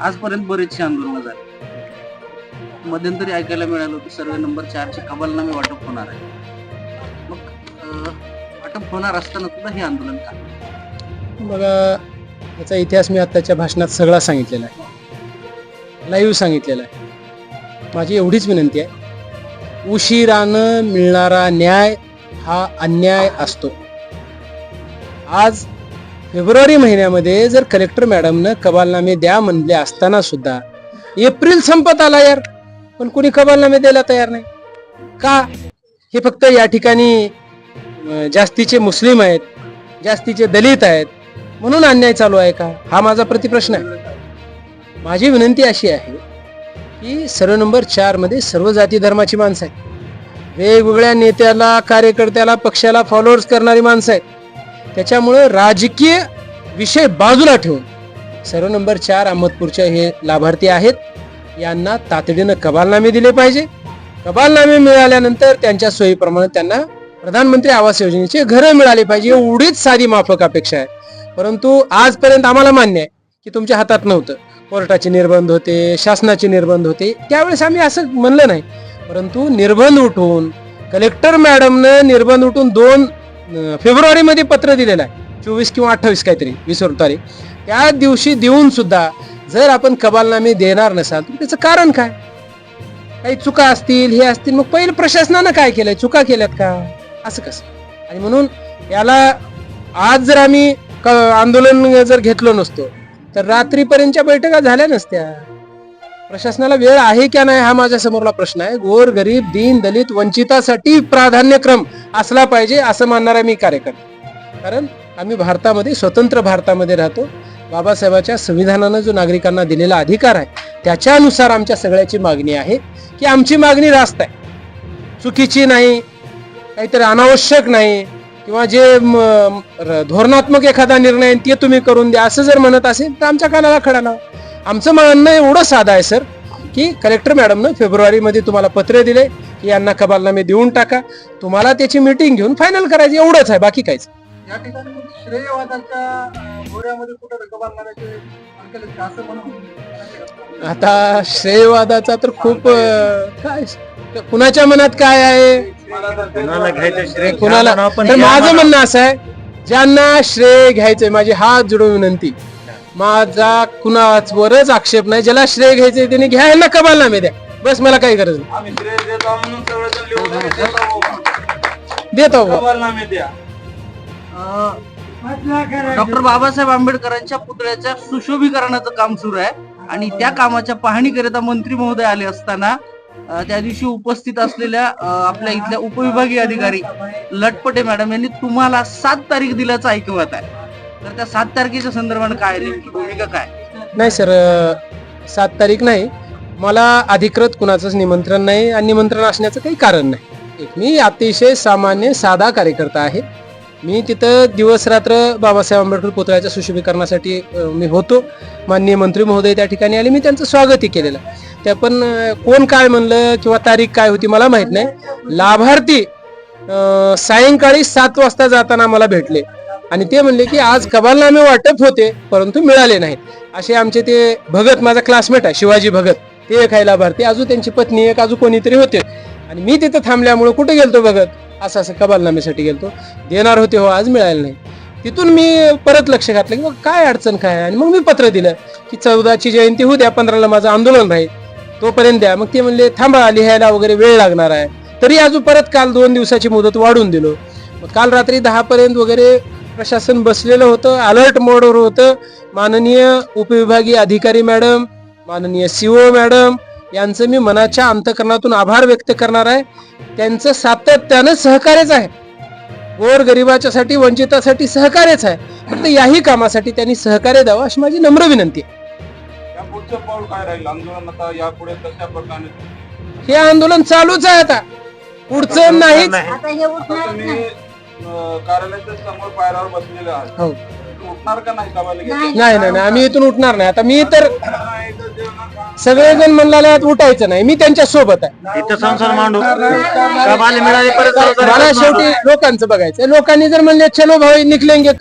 आजपर्यंत बरेचसे आंदोलन झाले. मध्यंतरी ऐकायला मिळालं होतं सर्वे नंबर चारचे कबालनामे वाटप होणार आहे. मग वाटप होणार असताना सुद्धा हे आंदोलन का? बघा याचा इतिहास मी आत्ताच्या भाषणात सगळा सांगितलेला आहे. लाईव्ह सांगितलेला आहे. माझी एवढीच विनंती आहे. उशिरानं मिळणारा न्याय हा अन्याय असतो. आज फेब्रुवारी महिन्यामध्ये जर कलेक्टर मॅडमनं कबालनामे द्या म्हणले असताना सुद्धा एप्रिल संपत आला यार. पण कोणी कबालनामे द्यायला तयार नाही. का? हे फक्त या ठिकाणी जास्तीचे मुस्लिम आहेत जास्तीचे दलित आहेत म्हणून अन्याय चालू आहे का? हा माझा प्रतिप्रश्न आहे. माझी विनंती अशी आहे की सर्व नंबर चारमध्ये सर्व जाती धर्माची माणसं आहेत. वेगवेगळ्या नेत्याला कार्यकर्त्याला पक्षाला फॉलोअर्स करणारी माणसं आहेत. त्याच्यामुळं राजकीय विषय बाजूला ठेवून सर्व नंबर चार अहमदपूरचे हे लाभार्थी आहेत. यांना तातडीनं कबालनामे दिले पाहिजे. कबालनामे मिळाल्यानंतर त्यांच्या सोयीप्रमाणे त्यांना प्रधानमंत्री आवास योजनेचे घरं मिळाली पाहिजे. एवढीच साधी माफक अपेक्षा आहे. परंतु आजपर्यंत आम्हाला मान्य आहे की तुमच्या हातात नव्हतं. कोर्टाचे निर्बंध होते शासनाचे निर्बंध होते. त्यावेळेस आम्ही असं म्हणलं नाही. परंतु निर्बंध उठवून कलेक्टर मॅडमनं निर्बंध उठून दोन फेब्रुवारीमध्ये पत्र दिलेलं आहे. चोवीस किंवा अठ्ठावीस काहीतरी विसरून तारीख. त्या दिवशी देऊन सुद्धा जर आपण कबालनामे देणार नसाल तर त्याचं कारण काय? काही चुका असतील हे असतील मग पहिलं प्रशासनानं काय केलंय? चुका केल्यात का? असं कसं? आणि म्हणून याला आज जर आम्ही क- आंदोलन जर घेतलो नसतो तर रात्रीपर्यंतच्या बैठका झाल्या नसत्या. प्रशासनाला वेळ आहे का नाही हा माझ्या समोरला प्रश्न आहे. गोर गरीब दीन दलित वंचितासाठी प्राधान्यक्रम असला पाहिजे असं मानणारा मी कार्यकर्ता. कारण आम्ही भारतामध्ये स्वतंत्र भारतामध्ये राहतो. बाबासाहेबाच्या संविधानानं जो नागरिकांना दिलेला अधिकार आहे त्याच्यानुसार आमच्या सगळ्याची मागणी आहे की आमची मागणी रास्त आहे. चुकीची नाही काहीतरी अनावश्यक नाही किंवा जे म, र- धोरणात्मक एखादा निर्णय ते तुम्ही करून द्या असं जर म्हणत असेल तर आमच्या कानाला खडा लावा. आमचं म्हणणं एवढं साधं आहे सर की कलेक्टर मॅडमनं फेब्रुवारीमध्ये तुम्हाला पत्र दिले की यांना कबालनामे देऊन टाका. तुम्हाला त्याची मीटिंग घेऊन फायनल करायची एवढंच आहे बाकी काहीच. या ठिकाणी श्रेयवादाच्या आता श्रेयवादाचा तर खूप काय कुणाच्या मनात काय आहे? कुणाला माझं. म्हणणं असं आहे ज्यांना श्रेय घ्यायचंय माझी हात जोडून विनंती. माझा कुणावरच आक्षेप नाही. ज्याला श्रेय घ्यायचंय त्याने घ्या यांना कबालनामे द्या. बस मला काही गरज नाही. आम्ही श्रेय देतो म्हणून सगळेजण लिहून देतो बाबा. देतो. बाबा. कबालनामे द्या. डॉक्टर बाबासाहेब आंबेडकरांच्या पुतळ्याच्या सुशोभीकरणाचं काम सुरू आहे. आणि त्या कामाच्या पाहणीकरिता मंत्री महोदय आले असताना अ, त्या दिवशी उपस्थित असलेल्या अ, आपल्या इथल्या उपविभागीय अधिकारी लटपटे मॅडम यांनी तुम्हाला सात तारीख दिल्याचं ऐकवत आहे. तर त्या सात तारखेच्या संदर्भात काय नेमकी भूमिका काय? नाही सर सात तारीख नाही. मला अधिकृत कुणाचंच निमंत्रण नाही आणि निमंत्रण असण्याचं काही कारण नाही. एक मी अतिशय सामान्य साधा कार्यकर्ता आहे. मी तिथं दिवस रात्र बाबासाहेब आंबेडकर पुतळ्याच्या सुशोभीकरणासाठी मी होतो. माननीय मंत्री महोदय त्या ठिकाणी आले. मी त्यांचं स्वागतही केलेलं. त्या पण कोण काय म्हणलं किंवा तारीख काय होती मला माहीत नाही. लाभार्थी सायंकाळी सात वाजता जाताना मला भेटले. आणि ते म्हणले की आज कबालनामे वाटप होते परंतु मिळाले नाहीत. असे आमचे ते भगत माझा क्लासमेट आहे शिवाजी भगत. ते एक आहे लाभार्थी. अजून त्यांची पत्नी एक अजून कोणीतरी होते. आणि मी तिथं थांबल्यामुळे कुठे गेलतो भगत? असं असं कबालनाम्यासाठी गेलतो. देणार होते हो आज मिळाले नाही. तिथून मी परत लक्ष घातलं की मग काय अडचण काय आहे? आणि मग मी पत्र दिलं की चौदाची जयंती होऊ द्या पंधराला माझं आंदोलन राहील. तोपर्यंत द्या. मग ते म्हणले थांबा लिहायला वगैरे वेळ लागणार आहे. तरी अजून परत काल दोन दिवसाची मुदत वाढून दिलो. मग काल रात्री दहा पर्यंत वगैरे प्रशासन बसलेलं होतं. अलर्ट मोडवर होतं. माननीय उपविभागीय अधिकारी मॅडम माननीय सीओ मॅडम यांचं मी मनाच्या अंतकरणातून आभार व्यक्त करणार आहे. त्यांचं सातत्यानं सहकार्यच आहे. गोर गरिबाच्यासाठी वंचितासाठी सहकार्यच आहे. फक्त याही कामासाठी त्यांनी सहकार्य द्यावं अशी माझी नम्र विनंती आहे. या पुढचं पाऊल काय राहील? आंदोलन आता यापुढे कशा प्रकारे? हे आंदोलन चालूच आहे आता. पुढचं नाहीच आता हे उठणार नाही. कार्यालयाच्या समोर पायऱ्यावर बसलेले आहात. हो. तुम्ही उठणार का नाही नाही. नाही नाही नाही. आम्ही इथून उठणार नाही. आता मी तर नाही तर जेवणात सगळेजण म्हणलेले उठायचं नाही. मी त्यांच्यासोबत आहे. इथं संसार मांडू. कबाल मिळाली परत मला शेवटी लोकांचं बघायचं लोकांनी जर म्हणले चलो भाऊ निकलेंगे